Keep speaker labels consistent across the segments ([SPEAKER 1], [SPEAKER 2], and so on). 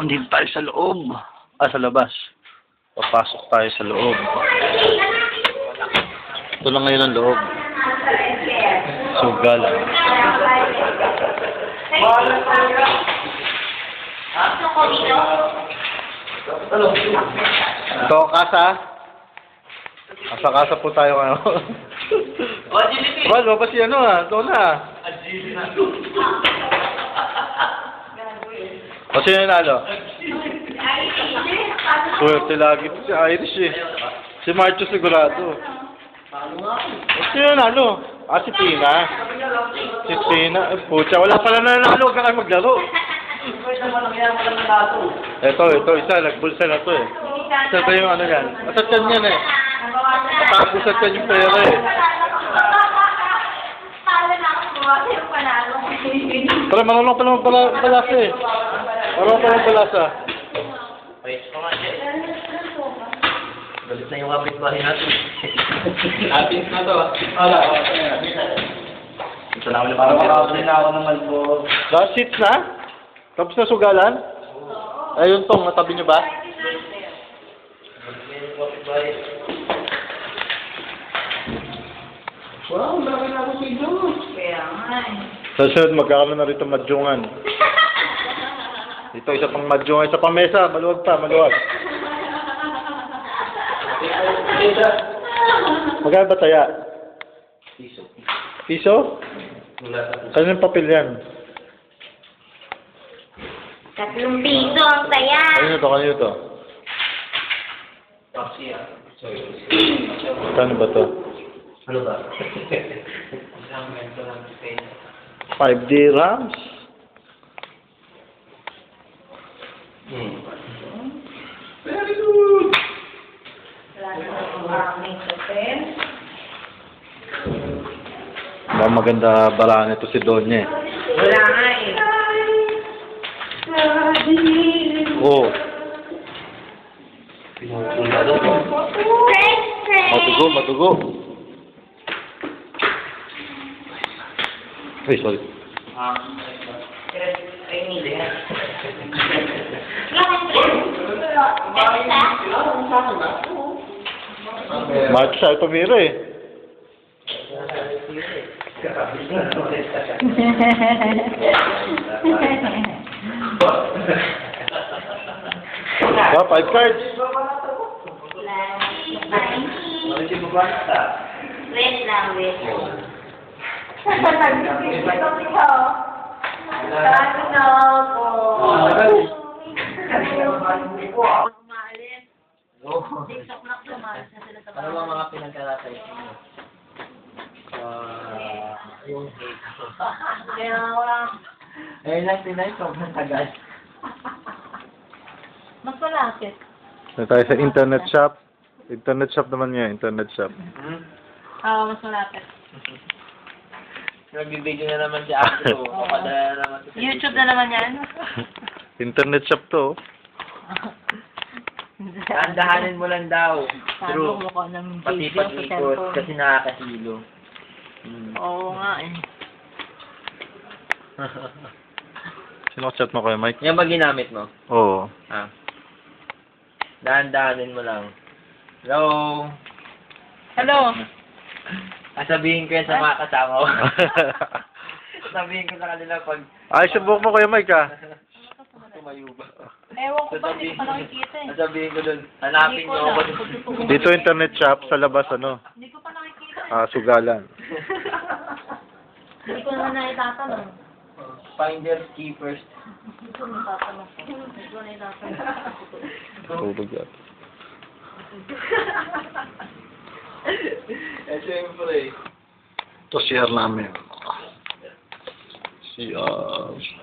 [SPEAKER 1] Andito tayo sa loob. Ah, sa labas. Papasok tayo sa loob. Ito lang ngayon ang loob. Sugal. Ito, kasa. Kasa kasa po tayo ngayon. Well, mabas si ano ah. Ito na. O sino nalo? Swerte lagi to si Irish eh. Si Marcho sigurado. O sino nalo? Ah, si Tina. Si Tina. Eh, pucha, wala pala nanalo. Huwag ka kayo maglaro. Ito, ito, isa. Nagbulsa na to eh. Isa ba yung ano yan? Masatyan yan eh. Matapusat yan yung pera eh. Pero marunong pa naman pala, palasa eh. Marunong pa naman palasa.
[SPEAKER 2] Galit na yung kapitbahay natin.
[SPEAKER 3] Atin na to. Wala, wala.
[SPEAKER 2] Ito na ako para makakabili na ako ng malbo.
[SPEAKER 1] Last seats na? Tapos na sugalan? Ayun tong, natabi niyo ba?
[SPEAKER 3] Wow, laki na ako sa inyo.
[SPEAKER 1] Sa sunod, magkakaroon na rito madyungan. Dito, isa pang madyungan, isa pang mesa. Maluwag pa, maluwag. Magkano ba taya?
[SPEAKER 2] Piso.
[SPEAKER 1] Piso?
[SPEAKER 2] Puso.
[SPEAKER 1] Kanino papel yan?
[SPEAKER 4] Tatlong piso ang saya.
[SPEAKER 1] Kanino to, kanino to?
[SPEAKER 2] Taxi ah.
[SPEAKER 1] Kano ba to?
[SPEAKER 2] Ano ba?
[SPEAKER 1] 5D rams? Ba maganda baraan ito si Donye.
[SPEAKER 4] Wala nga eh.
[SPEAKER 1] Oo. Oh, matugo, matugo. Ay, sorry.
[SPEAKER 2] Ah.
[SPEAKER 4] Ay, hindi. Fresh,
[SPEAKER 1] March sa pamira eh. Ba, five cards.
[SPEAKER 4] Wait lang, wait. Umalis na sila sa
[SPEAKER 2] Ano ba mga pinagkalatay mo? Ah, yung hate.
[SPEAKER 4] Kaya wala.
[SPEAKER 2] Eh, lang tinay, sobrang tagal.
[SPEAKER 4] Mas malapit.
[SPEAKER 1] Na tayo sa internet shop. Internet shop naman niya, internet shop.
[SPEAKER 2] Hmm?
[SPEAKER 4] Oo, mas malapit.
[SPEAKER 2] Nagbibigyo na naman si Ako. Papadala na naman si
[SPEAKER 4] YouTube na naman yan.
[SPEAKER 1] internet shop to. oh.
[SPEAKER 2] Andahanin mo lang daw. True.
[SPEAKER 4] Sabi ko ng
[SPEAKER 2] Pati
[SPEAKER 4] video sa
[SPEAKER 2] pag-ikot
[SPEAKER 4] cellphone.
[SPEAKER 2] kasi nakakahilo. Hmm.
[SPEAKER 4] Oo nga eh.
[SPEAKER 1] Sino chat mo kayo, Mike?
[SPEAKER 2] Yan ba ginamit mo?
[SPEAKER 1] Oo.
[SPEAKER 2] Ah. Dahan-dahanin mo lang. Hello?
[SPEAKER 4] Hello.
[SPEAKER 2] Sasabihin ko yan sa mga kasama ko. Sasabihin ko sa kanila pag
[SPEAKER 1] Ay, subok mo kayo, Mike, ah.
[SPEAKER 2] Tumayo ba.
[SPEAKER 4] Ewan ko ba, hindi ko pa nakikita eh.
[SPEAKER 2] Sasabihin ko dun, hanapin
[SPEAKER 4] Hindi ko
[SPEAKER 2] niyo ako dun.
[SPEAKER 1] Dito internet shop, sa labas, ano,
[SPEAKER 4] Hindi ko pa nakikita eh.
[SPEAKER 1] ah, sugalan.
[SPEAKER 4] Hindi ko naman naitatanong.
[SPEAKER 2] Finders, keepers.
[SPEAKER 4] Hindi ko naitatanong. Hindi ko naitatanong.
[SPEAKER 1] Tulog yan.
[SPEAKER 2] Eh, siyempre.
[SPEAKER 1] Ito CR namin. CR.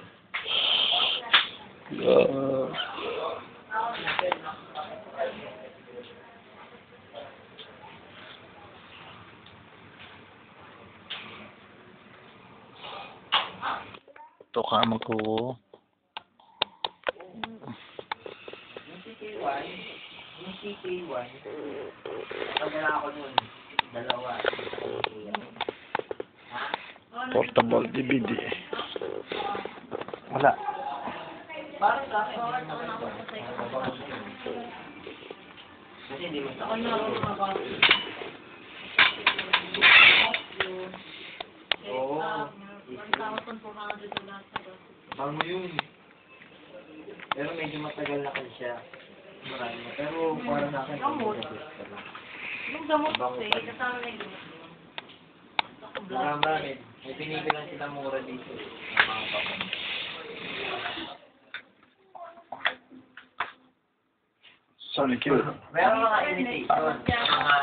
[SPEAKER 1] CR. Ito kama ko.
[SPEAKER 2] Yung CK1, yung CK1, pagdala ako nun, dalawa.
[SPEAKER 1] Portable DVD. Wala.
[SPEAKER 2] Kasi hindi mo
[SPEAKER 4] Ako na ako mga
[SPEAKER 2] Oo.
[SPEAKER 4] Um, 1,400 yung lahat sa.
[SPEAKER 2] Bango yun. Pero medyo matagal na kasi siya. Marami na. Pero para sa akin,
[SPEAKER 4] Gamot. Yung gamot kasi, kasama na yung.
[SPEAKER 2] Marami. May pinili lang sila mura dito. Mga papa.
[SPEAKER 1] Sonic yun.
[SPEAKER 2] Meron mga imitation. Mga